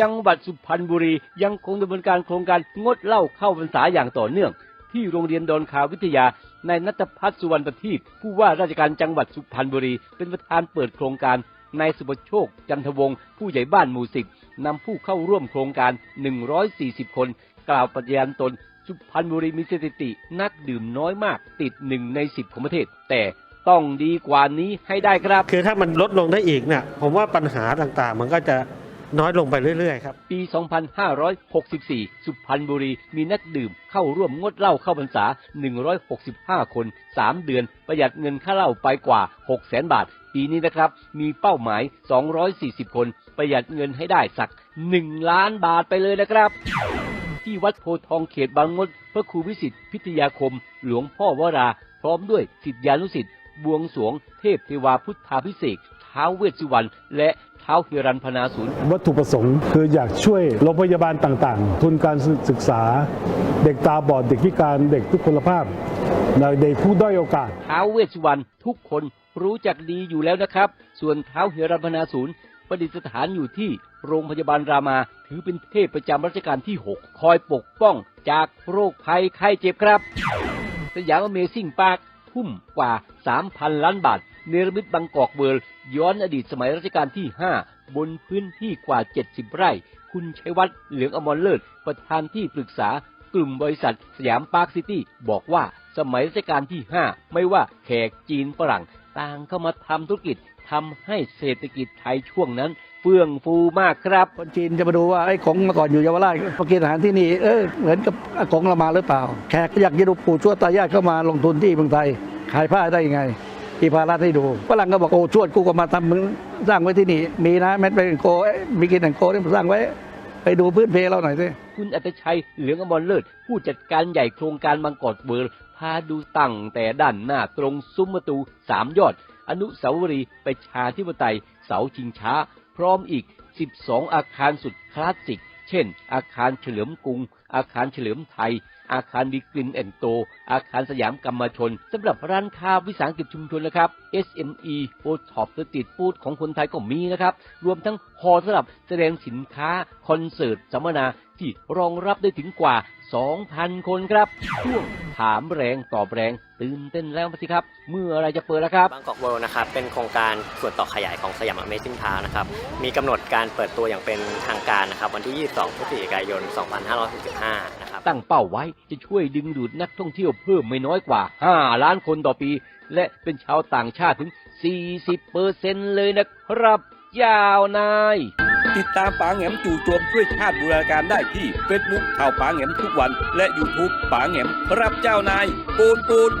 จังหวัดสุพรรณบุรียังคงดำเนินการโครงการงดเหล้าเข้าพรรษาอย่างต่อเนื่อง ที่โรงเรียนดอนคาวิทยา ในนัทพัฒน์สุวรรณประทีปผู้ว่าราชการจังหวัดสุพรรณบุรี เป็นประธานเปิดโครงการนายสุประโชค จันทวงศ์ผู้ใหญ่บ้านหมู่สิบนำผู้เข้าร่วมโครงการ 140 คน กล่าวปฏิญาณตน สุพรรณบุรีมีสถิติ นักดื่มน้อยมากติดหนึ่งในสิบของประเทศ แต่ต้องดีกว่านี้ให้ได้ครับ คือถ้ามันลดลงได้อีกเนี่ยผมว่าปัญหาต่างๆ มันก็จะ น้อยลงไปเรื่อยๆครับ ปี 2564 สุพรรณบุรีมีนักดื่มเข้าร่วมงดเหล้าเข้าพรรษา 165 คน 3 เดือน ประหยัดเงินค่าเหล้าไปกว่า 600,000 บาท ปีนี้นะครับ มีเป้าหมาย 240 คน ประหยัดเงินให้ได้สัก 1 ล้านบาทไปเลยนะครับ ที่วัดโพทองเขตบางมด พระครูวิสิทธิพิทยาคม หลวงพ่อวรา พร้อมด้วยสิทธิานุสิทธิ์บวงสรวงเทพเทวาพุทธาพิเศษท้าวเวสสุวรรณและ ท้าวเฮรันพนาศูนย์วัตถุประสงค์คืออยากช่วยโรงพยาบาลต่างๆ ทุนการศึกษา เด็กตาบอดเด็กพิการเด็กทุกพลภาพเด็กผู้ด้อยโอกาสท้าวเวสสุวรรณทุกคนรู้จักดีอยู่แล้วนะครับ ส่วนท้าวเฮรัมพนาศูนย์ประดิษฐานอยู่ที่โรงพยาบาลรามา ถือเป็นเทพประจำรัชกาลที่ 6 คอยปกป้องจากโรคภัยไข้เจ็บครับสยามอเมซิ่งปาร์คทุ่มกว่า 3,000 ล้านบาท เนรมิตบางกอกเวิลด์ย้อนอดีตสมัยรัชกาลที่ 5 บนพื้นที่กว่า 70 ไร่ คุณชัยวัฒน์เหลืองอมรเลิศ ประธานที่ปรึกษากลุ่มบริษัทสยามปาร์คซิตี้บอกว่าสมัยรัชกาลที่ 5 ไม่ว่าแขกจีนฝรั่งต่างเข้ามาทำธุรกิจทำให้เศรษฐกิจไทยช่วงนั้นเฟื่องฟูมากครับ คนจีนจะมาดูว่าไอ้ของมื่อก่อนอยู่เยาวราชมากินอาหารที่นี่เออเหมือนกับองเรามาหรือเปล่า แขกอยากจะดูปู่ชวตายายเข้ามาลงทุนที่เมืองไทยขายผ้าได้ยังไง อีพารัฐให้ดูฝรั่งก็บอกโอ้ชวดกูก็มาทำมึงสร้างไว้ที่นี่ มีนะแมทเป็นโกลมีกินแอนโกที่สร้างไว้ ไปดูพื้นเพเราหน่อยสิคุณอัตชัยเหลืองอมรเลิศผู้จัดการใหญ่โครงการบางกอกเวิร์พาดูตั้งแต่ด้านหน้าตรงซุ้มประตูสามยอด อนุสาวรีย์ประชาธิปไตย เสาชิงช้า พร้อมอีก 12 อาคารสุดคลาสสิก เช่น อาคารเฉลิมกรุง อาคารเฉลิมไทย อาคารดีกรินแอนโต อาคารสยามกรรมชนสำหรับร้านค้าวิสาหกิจชุมชนนะครับ SME o t o p สตรีทฟู้ดของคนไทยก็มีนะครับ รวมทั้งฮอลสำหรับแสดงสินค้า คอนเสิร์ตสัมมนาที่รองรับได้ถึงกว่า 2,000 คนครับช่วงถามแรงตอบแรงตื่นเต้นแล้วสิครับ เมื่ออะไรจะเปิดแล้วครับบางกอกเวิลด์นะครับ เป็นโครงการส่วนต่อขยายของสยาม Amazing Park นะครับ มีกำหนดการเปิดตัวอย่างเป็นทางการนะครับ วันที่ 22 พฤศจิกายน 2565นะครับ ตั้งเป้าไว้จะช่วยดึงดูดนักท่องเที่ยวเพิ่มไม่น้อยกว่า 5 ล้านคนต่อปี และเป็นชาวต่างชาติถึง 40เปอร์เซ็นต์เลยนะครับยาวนาย ติดตามป๋าแหมจู่โจมช่วยชาติบูรณาการได้ที่เฟซบุ๊กข่าวป๋าแหมทุกวัน และยูทูบป๋าแหงมรับเจ้านายปูนปูน